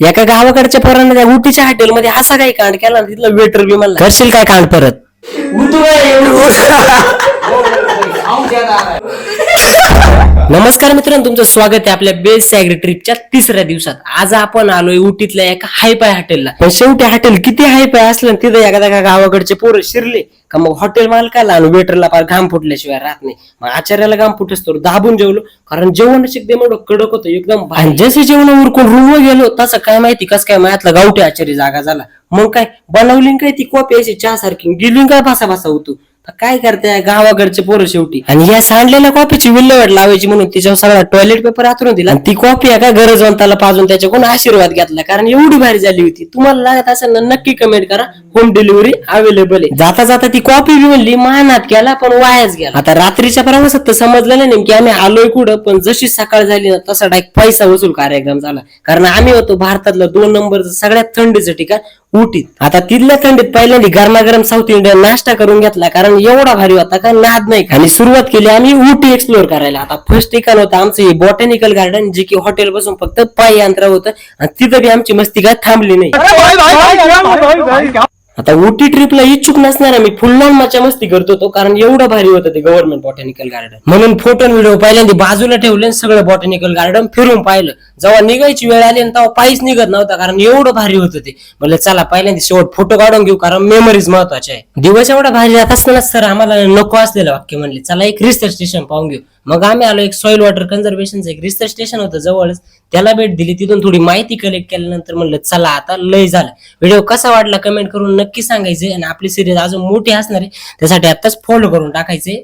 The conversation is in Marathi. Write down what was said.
एका गावाकडच्या पोरांना त्या उटीच्या हॉटेलमध्ये असा काही कांड केला ना, तिथला वेटर बी म्हणला करशील काय कांड परत? नमस्कार मित्रांनो तुमचं स्वागत आहे आपल्या बेस्ट सॅग्री ट्रिपच्या तिसऱ्या दिवसात. आज आपण आलोय उटीतल्या एका हायपाय हॉटेलला. पण शेवटी हॉटेल किती हायपाय असलं तिथे तिथं एखाद्या गावाकडचे पोरं शिरले का मग हॉटेल मालकाला आणि वेटरला फार घाम फुटल्याशिवाय राहत नाही. मग आचार्याला घाम फुटस तर दाबून जेवलो कारण जेवण एकदम एवढं कडक होतं एकदम जसे जेवण उरकून रूमवर गेलो तसं काय माहिती कस काय मायातला गावठी आचार्य जागा झाला. मग काय बनवली काय ती कॉपी अशी चहा सारखी गेली काय भासा भासा होतो. काय करते गावाकडचे पोरं शेवटी? आणि या सांडलेल्या कॉफीची विल्हेवाट लावायची म्हणून तिच्यावर सगळा टॉयलेट पेपर आतरून दिला. आणि ती कॉफी एका गरजवंताला पाजून त्याच्याकडून आशीर्वाद घेतला. कारण एवढी भारी झाली होती. तुम्हाला लागत असेल ना नक्की कमेंट करा. होम डिलिव्हरी अवेलेबल आहे. जाता जाता ती कॉपी बी म्हणली मानात गेला पण वायाच गेला. आता रात्रीच्या प्रवासात तर समजलं नाही नेमकी आम्ही आलोय कुठं पण जशी सकाळ झाली ना तसा डायरेक्ट पैसा वसूल कार्यक्रम झाला. कारण आम्ही होतो भारतातलं दोन नंबरचं सगळ्यात थंडीचं ठिकाण उटीत आता तिथल्या थंडीत पहिल्यांदा गरमागरम साऊथ इंडियन नाश्ता करून घेतला कारण एवढा भारी होता का नाद नाही आणि सुरुवात केली आम्ही उटी एक्सप्लोर करायला. आता फर्स्ट ठिकाण होतं आमचं हे बॉटॅनिकल गार्डन जे की हॉटेल पासून फक्त पाय अंतरा होतं. आणि तिथं बी आमची मस्ती काय थांबली नाही. आता उटी ट्रिपला इच्छुक नसणारा मी. फुलनामाच्या मस्ती करत होतो कारण एवढं भारी होतं ते गव्हर्नमेंट बॉटॅनिकल गार्डन म्हणून फोटो व्हिडिओ पहिल्यांदा बाजूला ठेवले आणि सगळं बॉटॅनिकल गार्डन फिरून पाहिलं. जेव्हा निघायची वेळ आली आणि तेव्हा पायीच निघत नव्हता कारण एवढं भारी होतं ते म्हणलं चला पहिल्यांदा शेवट फोटो काढून घेऊ कारण मेमरीज महत्त्वाचे आहे. दिवस एवढा भारी जात असताना सर आम्हाला नको असलेलं वाक्य म्हणले चला एक रिसर्च स्टेशन पाहून घेऊ. मग आम्ही आलो एक सॉइल वॉटर कन्झर्वेशनचं एक रिसर्च स्टेशन होतं जवळच. त्याला भेट दिली तिथून थोडी माहिती कलेक्ट केल्यानंतर म्हणलं चला आता लय झालं. व्हिडिओ कसा वाटला कमेंट करून नक्की सांगायचे आणि आपली सिरीज अजून मोठी असणार आहे त्यासाठी आताच फॉलो करून टाकायचे.